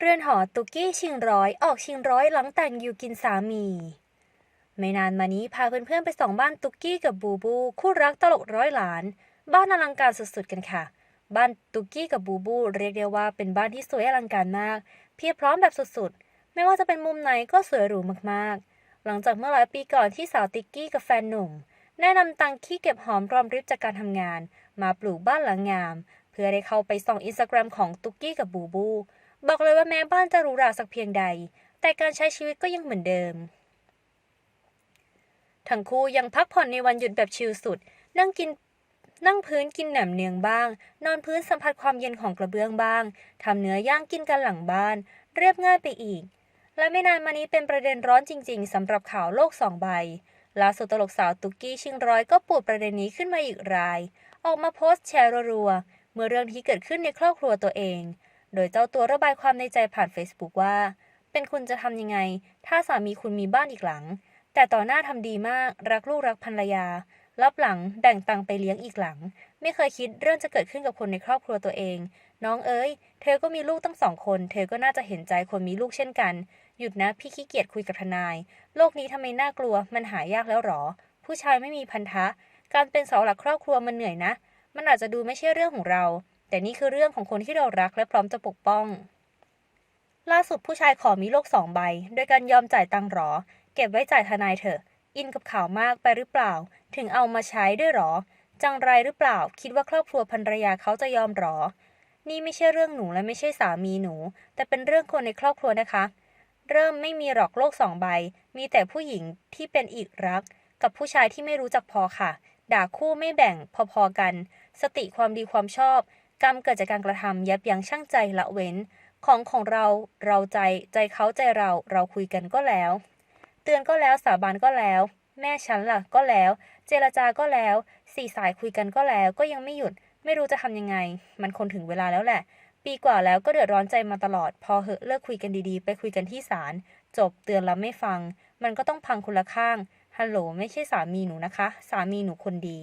เรือนหอตุกกี้ชิงร้อยออกชิงร้อยหลังแต่งอยู่กินสามี ไม่นานมานี้พาเพื่อนๆไปส่องบ้านตุกกี้กับบูบู คู่รักตลกร้อยหลาน บ้านอลังการสุดๆกันค่ะ บ้านตุกกี้กับบูบู เรียกได้ว่าเป็นบ้านที่สวยอลังการมาก เพียบพร้อมแบบสุดๆ ไม่ว่าจะเป็นมุมไหนก็สวยหรูมากๆ หลังจากเมื่อหลายปีก่อนที่สาวติ๊กกี้กับแฟนหนุ่มแนะนำตังขี้เก็บหอมรอมริบจากการทำงาน มาปลูกบ้านหลังงาม เพื่อได้เข้าไปส่องอินสตาแกรมของตุกกี้กับบูบู บอกเลยว่าแม้บ้านจะหรูหราสักเพียงใด แต่การใช้ชีวิตก็ยังเหมือนเดิม ทั้งคู่ยังพักผ่อนในวันหยุดแบบชิลสุด นั่งกินนั่งพื้นกินแหนมเนืองบ้าง นอนพื้นสัมผัสความเย็นของกระเบื้องบ้างทำเนื้อย่างกินกันหลังบ้าน เรียบง่ายไปอีก และไม่นานมานี้เป็นประเด็นร้อนจริง ๆสำหรับข่าวโลกสองใบล่าสุดตลกสาวตุกกี้ชิงร้อยก็ปูดประเด็นนี้ขึ้นมาอีกราย ออกมาโพสต์แชร์รัวๆเมื่อเรื่องที่เกิดขึ้นในครอบครัวตัวเอง โดยเจ้าตัวระบายความในใจผ่าน Facebook ว่า เป็นคุณจะทำยังไง ถ้าสามีคุณมีบ้านอีกหลัง แต่ต่อหน้าทำดีมาก รักลูกรักภรรยา รับหลังแบ่งตังไปเลี้ยงอีกหลัง ไม่เคยคิดเรื่องจะเกิดขึ้นกับคนในครอบครัวตัวเอง น้องเอ้ยเธอก็มีลูกตั้งสองคน เธอก็น่าจะเห็นใจคนมีลูกเช่นกัน หยุดนะพี่ขี้เกียจคุยกับทนาย โลกนี้ทำไมน่ากลัว มันหายากแล้วหรอ ผู้ชายไม่มีพันธะ การเป็นเสาหลักครอบครัวมันเหนื่อยนะ มันอาจจะดูไม่ใช่เรื่องของเรา แต่นี่คือเรื่องของคนที่เรารักและพร้อมจะปกป้อง ล่าสุดผู้ชายขอมีโลกสองใบ โดยการยอมจ่ายตังหรอ เก็บไว้จ่ายทนายเถอะ อินกับข่าวมากไปหรือเปล่า ถึงเอามาใช้ด้วยหรอ จังไรหรือเปล่า คิดว่าครอบครัวภรรยาเขาจะยอมหรอ นี่ไม่ใช่เรื่องหนูและไม่ใช่สามีหนู แต่เป็นเรื่องคนในครอบครัวนะคะ เริ่มไม่มีหรอกโลกสองใบ มีแต่ผู้หญิงที่เป็นอีกรัก กับผู้ชายที่ไม่รู้จักพอค่ะ ด่าคู่ไม่แบ่งพอๆกัน สติความดีความชอบ กรรมเกิดจากการกระทำยับยั้งชั่งใจละเว้น ของของเราเราใจใจเขาใจเราเราคุยกันก็แล้ว เตือนก็แล้วสาบานก็แล้ว แม่ฉันล่ะก็แล้ว เจรจาก็แล้ว สี่สายคุยกันก็แล้ว ก็ยังไม่หยุด ไม่รู้จะทำยังไง มันคนถึงเวลาแล้วแหละ ปีกว่าแล้วก็เดือดร้อนใจมาตลอด พอเหอะเลิกคุยกันดีๆ ไปคุยกันที่ศาลจบเตือนแล้วไม่ฟัง มันก็ต้องพังคนละข้างฮัลโหลไม่ใช่สามีหนูนะคะ สามีหนูคนดี